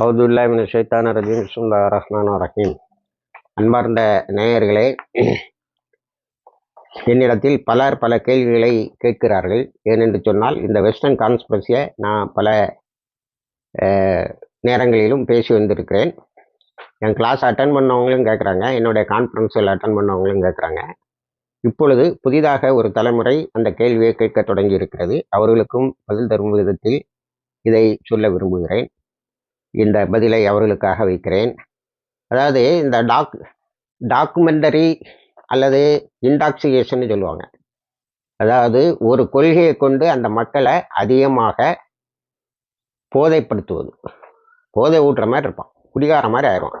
அவுதுல்லாமின் ஷைத்தான ரஜீம் சுல்லா ரஹ்மான் ரஹீம். அன்பார்ந்த நேயர்களே என்னிடத்தில் பலர் பல கேள்விகளை கேட்கிறார்கள். ஏனென்று சொன்னால் இந்த வெஸ்டர்ன் கான்ஸ்பிரசியை நான் பல நேரங்களிலும் பேசி வந்திருக்கிறேன். என் கிளாஸ் அட்டன் பண்ணவங்களும் கேட்குறாங்க. என்னுடைய கான்ஃபரன்ஸில் அட்டன் பண்ணவங்களும் கேட்குறாங்க. இப்பொழுது புதிதாக ஒரு தலைமுறை அந்த கேள்வியை கேட்க தொடங்கி இருக்கிறது. அவர்களுக்கும் பதில் தரும் விதத்தில் இதை சொல்ல விரும்புகிறேன். இந்த பதிலை அவர்களுக்காக வைக்கிறேன். அதாவது இந்த டாக் டாக்குமெண்டரி அல்லது இன்டாக்சிகேஷன் சொல்லுவாங்க. அதாவது ஒரு கொள்கையை கொண்டு அந்த மக்களை அதிகமாக போதைப்படுத்துவது. போதை ஊட்டுற மாதிரி இருப்பான். குடிகார மாதிரி ஆயிரும்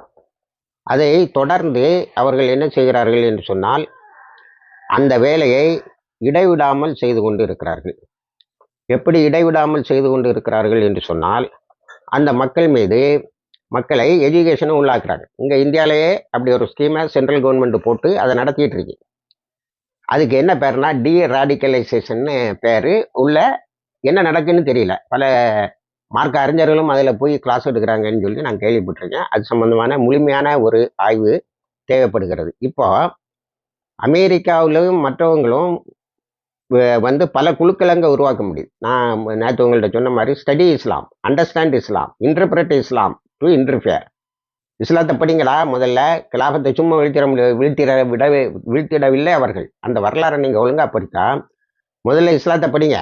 அதை தொடர்ந்து அவர்கள் என்ன செய்கிறார்கள் என்று சொன்னால் அந்த வேலையை இடைவிடாமல் செய்து கொண்டு இருக்கிறார்கள். எப்படி இடைவிடாமல் செய்து கொண்டு இருக்கிறார்கள் என்று சொன்னால் அந்த மக்கள் மீது மக்களை எஜுகேஷனும் உள்ளாக்குறாங்க. இங்கே இந்தியாவிலேயே அப்படி ஒரு ஸ்கீமை சென்ட்ரல் கவர்மெண்ட் போட்டு அதை நடத்திட்டு இருக்கு. அதுக்கு என்ன பேர்னா டி ராடிக்கலைசேஷன்னு பேர். உள்ள என்ன நடக்குன்னு தெரியல. பல மார்க்க அறிஞர்களும் அதில் போய் கிளாஸ் எடுக்கிறாங்கன்னு சொல்லி நான் கேள்விப்பட்டிருக்கேன். அது சம்மந்தமான முழுமையான ஒரு ஆய்வு தேவைப்படுகிறது. இப்போ அமெரிக்காவிலும் மற்றவங்களும் வந்து பல குழுக்களை அங்கே உருவாக்க முடியுது. நான் நேற்று உங்கள்கிட்ட சொன்ன மாதிரி study Islam understand Islam interpret Islam to interfere இஸ்லாத்தை படிங்களா? முதல்ல கிலாபத்தை சும்மா வீழ்த்திட வீழ்த்திட விடவே வீழ்த்திடவில்லை அவர்கள். அந்த வரலாறை நீங்கள் ஒழுங்காக படித்தா முதல்ல இஸ்லாத்தை படிங்க.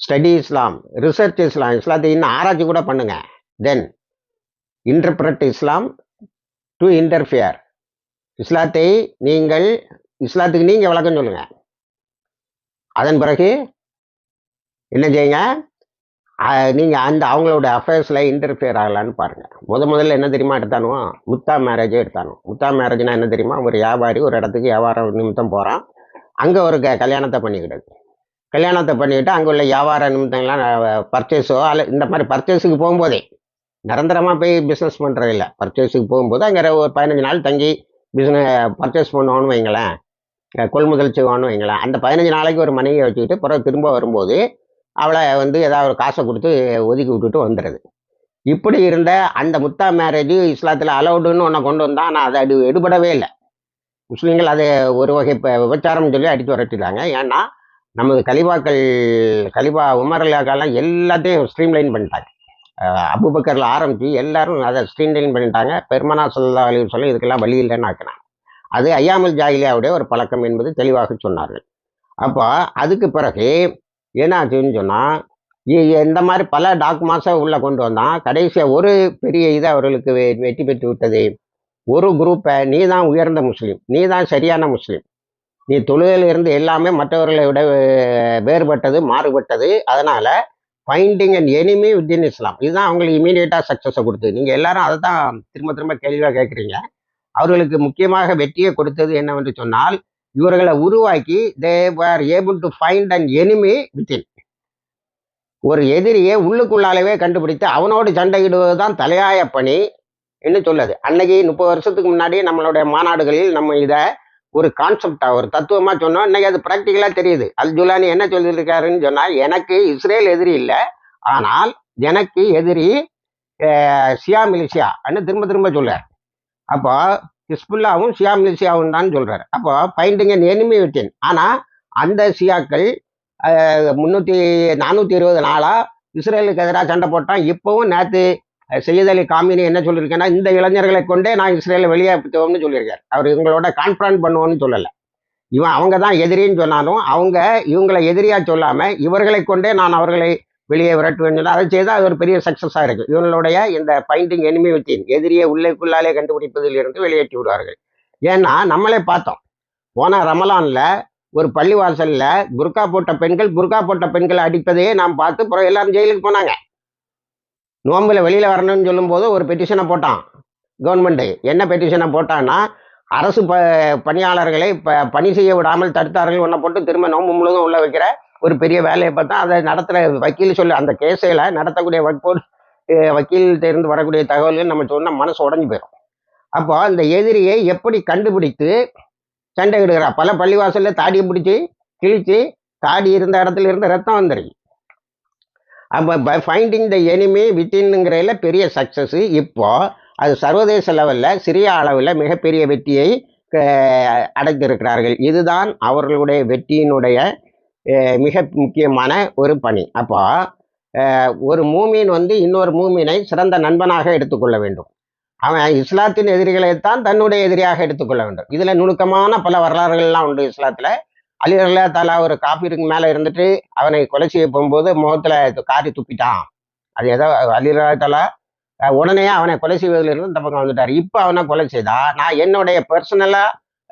ஸ்டடி இஸ்லாம் ரிசர்ச் இஸ்லாம் இஸ்லாத்தை இன்னும் ஆராய்ச்சி கூட பண்ணுங்க. Then interpret Islam to interfere இஸ்லாத்தை நீங்கள் இஸ்லாத்துக்கு நீங்கள் விளக்கம் சொல்லுங்கள் அதன் பிறகு என்ன செய்யுங்க? நீங்கள் அந்த அவங்களோட அஃபேர்ஸில் இன்டர்ஃபியர் ஆகலான்னு பாருங்கள் முத முதல்ல என்ன தெரியுமா எடுத்தானுவோ? முத்தா மேரேஜே எடுத்தானோ முத்தா மேரேஜ்னா என்ன தெரியுமா? ஒரு வியாபாரி ஒரு இடத்துக்கு வியாபார நிமித்தம் போகிறான் அங்கே ஒரு க கல்யாணத்தை பண்ணிக்கிடுது. கல்யாணத்தை பண்ணிக்கிட்டு அங்கே உள்ள வியாபார நிமித்தங்கள்லாம் பர்ச்சேஸோ அல்ல இந்த மாதிரி பர்ச்சேஸுக்கு போகும்போதே நிரந்தரமாக போய் பிஸ்னஸ் பண்ணுறது இல்லை பர்ச்சேஸுக்கு போகும்போது அங்கே ஒரு பதினஞ்சு நாள் தங்கி பிஸ்னஸ் பர்ச்சேஸ் பண்ணுவோன்னு வைங்களேன். கொள்முதல் செய்வான்னு வைங்களேன் அந்த பதினஞ்சு நாளைக்கு ஒரு மனைவியை வச்சுக்கிட்டு பிறகு திரும்ப வரும்போது அவளை வந்து ஏதாவது ஒரு காசை கொடுத்து ஒதுக்கி விட்டுட்டு வந்துடுது இப்படி இருந்த அந்த முத்தா மேரேஜ் இஸ்லாத்தில் அலவுடுன்னு ஒன்றை கொண்டு வந்தால் ஆனால் அதை அடி எடுபடவே இல்லை. முஸ்லீம்கள் அதை ஒரு வகை இப்போ விபச்சாரம் சொல்லி அடித்து வரட்டிட்டாங்க. ஏன்னா நமது கலிபாக்கள் கலிபா உமர்லாக்கெல்லாம் எல்லாத்தையும் ஸ்ட்ரீம்லைன் பண்ணிட்டாங்க. அபுபக்கரில் ஆரம்பித்து எல்லாரும் அதை ஸ்ட்ரீம்லைன் பண்ணிட்டாங்க. பெருமனா சொல்லா அலி சொல்லி இதுக்கெல்லாம் வழி இல்லைன்னு ஆக்கினாங்க. அது ஐயாமல் ஜாகிலியாவுடைய ஒரு பழக்கம் என்பது தெளிவாக சொன்னார்கள். அப்போ அதுக்கு பிறகு என்னாச்சுன்னு சொன்னால் இந்த மாதிரி பல டாக்குமெண்ட்ஸை உள்ளே கொண்டு வந்தான் கடைசியாக ஒரு பெரிய இது அவர்களுக்கு வெ- வெற்றி பெற்று விட்டது. ஒரு குரூப்பை நீ தான் உயர்ந்த முஸ்லீம் நீ தான் சரியான முஸ்லீம் நீ தொழுகையில இருந்து எல்லாமே மற்றவர்களை விட வேறுபட்டது மாறுபட்டது அதனால் finding and enemy within Islam இதுதான் அவங்களுக்கு இமீடியட்டாக சக்ஸஸை கொடுத்து நீங்கள் எல்லாரும் அதை தான் திரும்ப திரும்ப கேள்வியாக கேட்குறீங்க. அவர்களுக்கு முக்கியமாக வெற்றியை கொடுத்தது என்னவென்று சொன்னால் இவர்களை உருவாக்கி they are able to find and enemy within ஒரு எதிரியை உள்ளுக்குள்ளாலவே கண்டுபிடித்து அவனோடு சண்டையிடுவது தான் தலையாய பணி என்று சொல்லுது. அன்னைக்கு முப்பது வருஷத்துக்கு முன்னாடி நம்மளுடைய மாநாடுகளில் நம்ம இதை ஒரு கான்செப்டா ஒரு தத்துவமா சொன்னோம். இன்னைக்கு அது ப்ராக்டிக்கலாக தெரியுது. அல் ஜுலானி என்ன சொல்லியிருக்காருன்னு சொன்னால் எனக்கு இஸ்ரேல் எதிரி இல்லை ஆனால் எனக்கு எதிரி சியா சியா மிலிசியா திரும்ப திரும்ப சொல்றார். அப்போ ஹிஸ்புல்லாவும் சியா மிலிசியாவும் தான் சொல்கிறார் அப்போ ஃபைண்டிங் அண்ட் எனிமி விட்டின் ஆனால் அந்த சியாக்கள் முன்னூற்றி நானூற்றி இருபது நாளாக இஸ்ரேலுக்கு எதிராக சண்டை போட்டான். இப்போவும் நேற்று சையத் அலி காமினி என்ன சொல்லியிருக்கேன்னா இந்த இளைஞர்களை கொண்டே நான் இஸ்ரேலை வெளியேற்றுவோம்னு சொல்லியிருக்காரு. அவர் இவங்களோட கான்ஃபரன்ஸ் பண்ணுவோம்னு சொல்லலை. இவன் அவங்க தான் எதிரின்னு சொன்னாலும் அவங்க இவங்களை எதிரியாக சொல்லாமல் இவர்களை கொண்டே நான் அவர்களை வெளியே விரட்டுவேன்னு சொன்னா அதை செய்தால் அது ஒரு பெரிய சக்ஸஸாக இருக்குது இவங்களுடைய இந்த பைண்டிங் எனிமி வித்தின் எதிரியை உள்ளேக்குள்ளாலே கண்டுபிடிப்பதில் இருந்து வெளியேற்றி விடுவார்கள். ஏன்னா நம்மளே பார்த்தோம். போன ரமலானில் ஒரு பள்ளிவாசலில் குர்கா போட்ட பெண்கள் புர்கா போட்ட பெண்களை அடிப்பதையே நாம் பார்த்து அப்புறம் எல்லாரும் ஜெயிலுக்கு போனாங்க. நோம்பில் வெளியில் வரணும்னு சொல்லும்போது ஒரு பெட்டிஷனை போட்டான். கவர்மெண்ட்டு என்ன பெட்டிஷனை போட்டான்னா அரசு ப பணியாளர்களை ப பணி செய்ய விடாமல் தடுத்தார்கள் ஒன்றை போட்டு திரும்ப நோம்பு முழுதும் உள்ள வைக்கிற ஒரு பெரிய வேலையை பார்த்தா அதை நடத்துகிற வக்கீல் சொல்லி அந்த கேஸையில் நடத்தக்கூடிய வக்கோல் வக்கீல்கிட்டருந்து வரக்கூடிய தகவல்கள் நம்ம சொன்ன மனசு உடஞ்சி போயிடும் அப்போ அந்த எதிரியை எப்படி கண்டுபிடித்து சண்டை இடுகிறா பல பள்ளிவாசலில் தாடியை பிடிச்சி கிழிச்சு தாடி இருந்த இடத்துல இருந்து ரத்தம் வந்துருக்கு அப்போ பை ஃபைண்டிங் த எனிமி வித்தின்ங்கிறதுல பெரிய சக்ஸஸ்ஸு இப்போ அது சர்வதேச லெவலில் சிறிய அளவில் மிகப்பெரிய வெற்றியை அடைந்திருக்கிறார்கள். இதுதான் அவர்களுடைய வெற்றியினுடைய மிக முக்கியமான ஒரு பணி. அப்போ ஒரு மூமீன் வந்து இன்னொரு மூமீனை சிறந்த நண்பனாக எடுத்துக்கொள்ள வேண்டும். அவன் இஸ்லாத்தின் எதிரிகளைத்தான் தன்னுடைய எதிரியாக எடுத்துக்கொள்ள வேண்டும். இதில் நுணுக்கமான பல வரலாறுகள்லாம் உண்டு இஸ்லாத்தில். அலி அல்லா தாலா ஒரு காப்பீருக்கு மேலே இருந்துட்டு அவனை கொலை செய்ய போகும்போது முகத்துல காரி துப்பிட்டான். அது ஏதோ அலி அல்லா தாலா உடனே அவனை கொலை செய்வதிலிருந்து இந்த பக்கம் வந்துட்டார். இப்போ அவனை கொலை செய்தா? நான் என்னுடைய பர்சனலா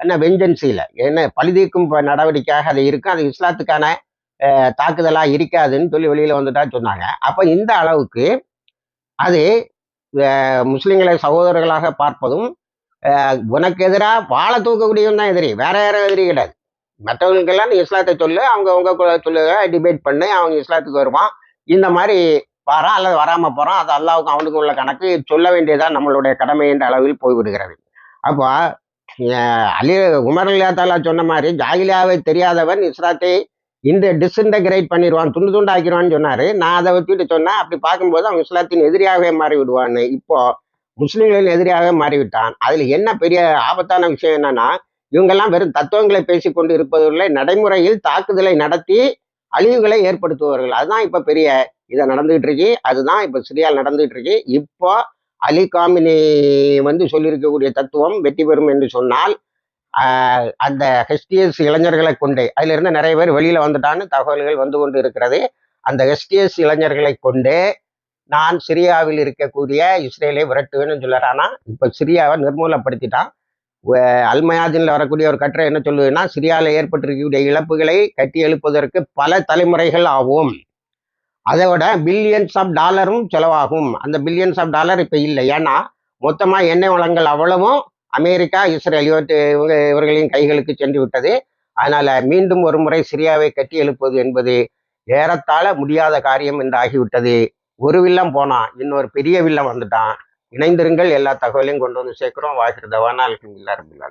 என்ன வெஞ்சன்சியில் என்ன பழுதீக்கும் நடவடிக்கையாக அது இருக்கும் அது இஸ்லாத்துக்கான தாக்குதலாக இருக்காதுன்னு சொல்லி வெளியில் வந்துட்டா சொன்னாங்க. அப்போ இந்த அளவுக்கு அது முஸ்லீம்களை சகோதரர்களாக பார்ப்பதும் உனக்கு எதிராக வாழை தூக்கக்கூடியவன் தான் எதிரி. வேற யாரும் எதிரி கிடையாது. மற்றவங்களுக்கெல்லாம் நீ இஸ்லாத்தை சொல்லு அவங்க உங்க சொல்லு டிபேட் பண்ணி அவங்க இஸ்லாத்துக்கு வருவான். இந்த மாதிரி வரான் அல்லது வராமல் போகிறான் அது அல்லாவுக்கும் அவனுக்கும் உள்ள கணக்கு. சொல்ல வேண்டியதான் நம்மளுடைய கடமை என்ற அளவில் போய்விடுகிறது. அப்போ அலி உமர் அல்லா சொன்ன மாதிரி ஜாகிலியாவை தெரியாதவன் இஸ்ராத்தை இந்த டிஸ்இன்டகிரேட் பண்ணிடுவான் துண்டு துண்டு சொன்னார். நான் அதை வச்சுட்டு சொன்னேன் அப்படி பார்க்கும்போது அவன் இஸ்லாத்தின் எதிரியாகவே மாறி விடுவான்னு இப்போ முஸ்லீம்களின் எதிரியாகவே மாறிவிட்டான். அதில் என்ன பெரிய ஆபத்தான விஷயம் என்னன்னா இவங்கெல்லாம் வெறும் தத்துவங்களை பேசிக்கொண்டு இருப்பதில்லை நடைமுறையில் தாக்குதலை நடத்தி அழிவுகளை ஏற்படுத்துவார்கள் அதுதான் இப்போ பெரிய இதை நடந்துகிட்டு இருக்கு. அதுதான் இப்போ சிரியால் நடந்துகிட்டு இருக்கு. இப்போ அலி காமினி வந்து சொல்லியிருக்கக்கூடிய தத்துவம் வெற்றி பெறும் என்று சொன்னால் அந்த ஹெச்டிஎஸ் இளைஞர்களை கொண்டே அதிலிருந்து நிறைய பேர் வெளியில் வந்துட்டான்னு தகவல்கள் வந்து கொண்டு இருக்கிறது அந்த ஹெச்டிஎஸ் இளைஞர்களை கொண்டே நான் சிரியாவில் இருக்கக்கூடிய இஸ்ரேலை விரட்டுவேன்னு சொல்லுறான் ஆனால் இப்போ சிரியாவை நிர்மூலப்படுத்திட்டான். வ- அல்மயாதின்ல வரக்கூடிய ஒரு கட்டுரை என்ன சொல்லுதுன்னா சிரியாவில் ஏற்பட்டிருக்கக்கூடிய இழப்புகளை கட்டி எழுப்பதற்கு பல தலைமுறைகள் ஆகும். அதோட பில்லியன்ஸ் ஆஃப் டாலரும் செலவாகும். அந்த பில்லியன்ஸ் ஆஃப் டாலர் இப்போ இல்லை. ஏன்னா மொத்தமாக எண்ணெய் வளங்கள் அவ்வளவும் அமெரிக்கா இஸ்ரேல் இவங்க இவர்களின் கைகளுக்கு சென்று விட்டது. அதனால் மீண்டும் ஒரு முறை சிரியாவை கட்டி எழுப்பது என்பது ஏறத்தாழ முடியாத காரியம் என்று ஆகிவிட்டது. ஒரு வில்லம் போனான் இன்னொரு பெரிய வில்லம் வந்துட்டான். இணைந்திருங்கள் எல்லா தகவலையும் கொண்டு வந்து சேர்க்குறோம். வாகிருதவானா அல்ஹம்துலில்லாஹ் ரபில்